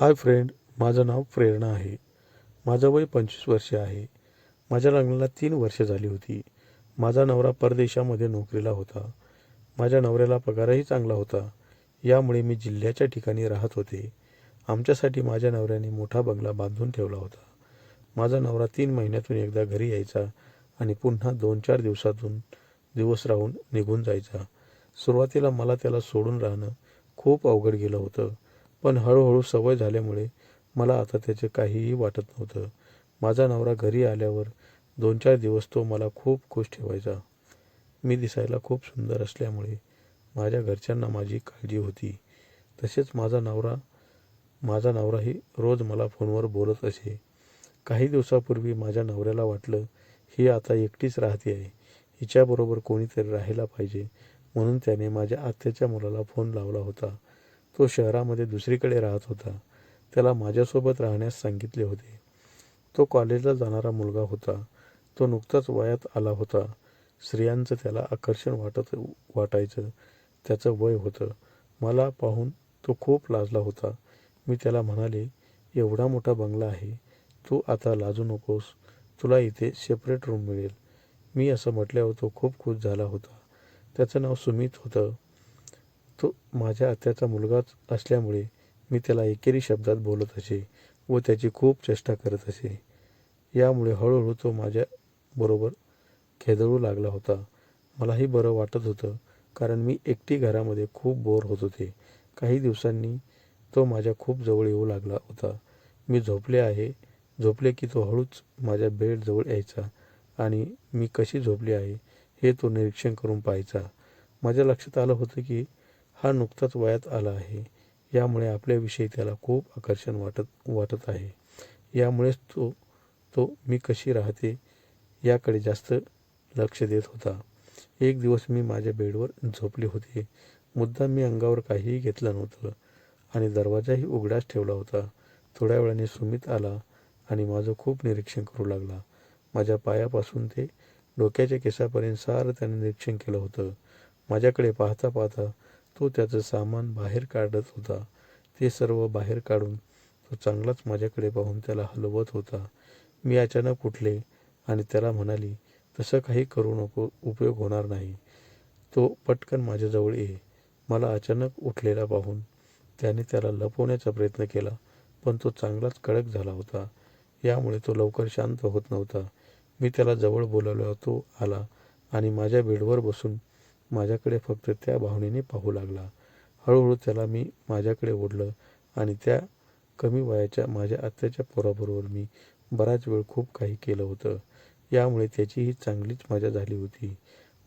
Hi friend माझं नाव प्रेरणा आहे. माझं वय पंचवीस वर्षे आहे. माझ्या लग्नाला तीन वर्षे झाली होती. माझा नवरा परदेशामध्ये नोकरीला होता. माझ्या नवऱ्याला पगारही चांगला होता. यामुळे मी जिल्ह्याच्या ठिकाणी राहत होते. आमच्यासाठी माझ्या नवऱ्याने मोठा बंगला बांधून ठेवला होता. माझा नवरा तीन महिन्यातून एकदा घरी यायचा आणि पुन्हा दोन चार दिवसातून दिवस राहून निघून जायचा. सुरुवातीला मला त्याला सोडून राहणं खूप अवघड गेलं होतं. पण हळूहळू सवय झाल्यामुळे मला आता त्याचे काहीही वाटत नव्हतं. माझा नवरा घरी आल्यावर दोन चार दिवस तो मला खूप खुश ठेवायचा. मी दिसायला खूप सुंदर असल्यामुळे माझ्या घरच्यांना माझी काळजी होती. तसेच माझा नवरा माझा नवराही रोज मला फोनवर बोलत असे. काही दिवसापूर्वी माझ्या नवऱ्याला वाटलं ही आता एकटीच राहते आहे. हिच्याबरोबर कोणीतरी राहायला पाहिजे. म्हणून त्याने माझ्या आत्याच्या मुलाला फोन लावला होता. तो शहरामध्ये दुसरीकडे राहत होता. त्याला माझ्यासोबत राहण्यास सांगितले होते. तो कॉलेजला जाणारा मुलगा होता. तो नुकताच वयात आला होता. स्त्रियांचं त्याला आकर्षण वाटत वाटायचं. त्याचं वय होतं. मला पाहून तो खूप लाजला होता. मी त्याला म्हणाले एवढा मोठा बंगला आहे. तू आता लाजू नकोस. तुला इथे सेपरेट रूम मिळेल. मी असं म्हटल्यावर तो खूप खुश झाला होता. त्याचं नाव सुमित होतं. तो माझ्या आत्याचा मुलगाच असल्यामुळे मी त्याला एकेरी शब्दात बोलत असे व त्याची खूप चेष्टा करत असे. यामुळे हळूहळू तो माझ्याबरोबर खेदळू लागला होता. मलाही बरं वाटत होतं कारण मी एकटी घरामध्ये खूप बोर होत होते. काही दिवसांनी तो माझ्या खूप जवळ येऊ लागला होता. मी झोपले आहे झोपले की तो हळूच माझ्या बेडजवळ यायचा आणि मी कशी झोपली आहे हे तो निरीक्षण करून पाहायचा. माझ्या लक्षात आलं होतं की हा नुकताच वयात आला आहे. यामुळे आपल्याविषयी त्याला खूप आकर्षण वाटत वाटत आहे. यामुळेच तो तो मी कशी राहते याकडे जास्त लक्ष देत होता. एक दिवस मी माझ्या बेडवर झोपले होते. मुद्दा मी अंगावर काहीही घेतलं नव्हतं आणि दरवाजाही उघडाच ठेवला होता. थोड्या वेळाने सुमित आला आणि माझं खूप निरीक्षण करू लागला. माझ्या पायापासून ते डोक्याच्या केसापर्यंत सारं त्याने निरीक्षण केलं होतं. माझ्याकडे पाहता पाहता तो त्याचं सामान बाहेर काढत होता. ते सर्व बाहेर काढून तो चांगलाच माझ्याकडे पाहून त्याला हलवत होता. मी अचानक उठले आणि त्याला म्हणाली तसं काही करू नको उपयोग होणार नाही. तो पटकन माझ्याजवळ ये. मला अचानक उठलेला पाहून त्याने त्याला लपवण्याचा प्रयत्न केला पण तो चांगलाच कडक झाला होता. यामुळे तो लवकर शांत होत नव्हता. मी त्याला जवळ बोलावला तो आला आणि माझ्या बेडवर बसून माझ्याकडे फक्त त्या भावनेने पाहू लागला. हळूहळू त्याला मी माझ्याकडे ओढलं आणि त्या कमी वयाच्या माझ्या आत्याच्या पोराबरोबर मी बराच वेळ खूप काही केलं होतं. यामुळे त्याचीही चांगलीच मजा झाली होती.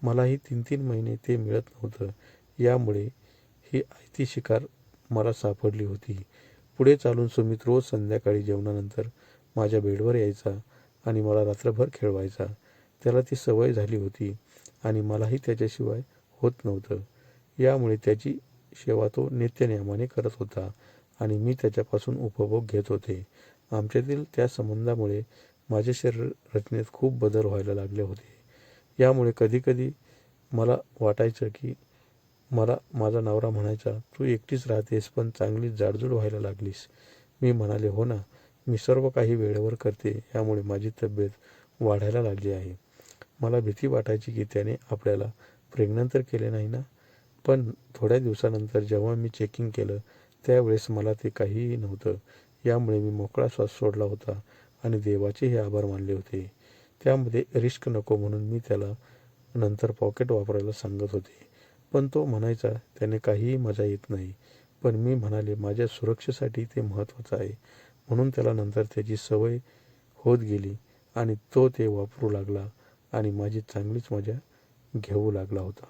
मलाही तीन तीन महिने ते मिळत नव्हतं. यामुळे ही आयती शिकार मला सापडली होती. पुढे चालून सुमित रोज संध्याकाळी जेवणानंतर माझ्या बेडवर यायचा आणि मला रात्रभर खेळवायचा. त्याला ती सवय झाली होती. आणि मलाही त्याच्याशिवाय होत नव्हतं. यामुळे त्याची सेवा तो नित्यनियमाने करत होता आणि मी त्याच्यापासून उपभोग घेत होते. आमच्यातील त्या संबंधामुळे माझ्या शरीर रचनेत खूप बदल व्हायला लागले होते. यामुळे कधीकधी मला वाटायचं की मला माझा नवरा म्हणायचा तू एकटीच राहतेस पण चांगली जाडजूड व्हायला लागलीस. मी म्हणाले हो ना मी सर्व काही वेळेवर करते यामुळे माझी तब्येत वाढायला लागली आहे. मला भीती वाटायची की त्याने आपल्याला प्रेग्नंट तर केले नाही ना? पण थोड्या दिवसानंतर जेव्हा मी चेकिंग केलं त्यावेळेस मला ते काहीही नव्हतं. यामुळे मी मोकळा श्वास सोडला होता आणि देवाचेही आभार मानले होते. त्यामध्ये रिस्क नको म्हणून मी त्याला नंतर पॉकेट वापरायला सांगत होते. पण तो म्हणायचा त्याने काहीही मजा येत नाही. पण मी म्हणाले माझ्या सुरक्षेसाठी ते महत्त्वाचं आहे. म्हणून त्याला नंतर त्याची सवय होत गेली आणि तो ते वापरू लागला. आणि माझी चांगलीच मजा घेऊ लागला होता.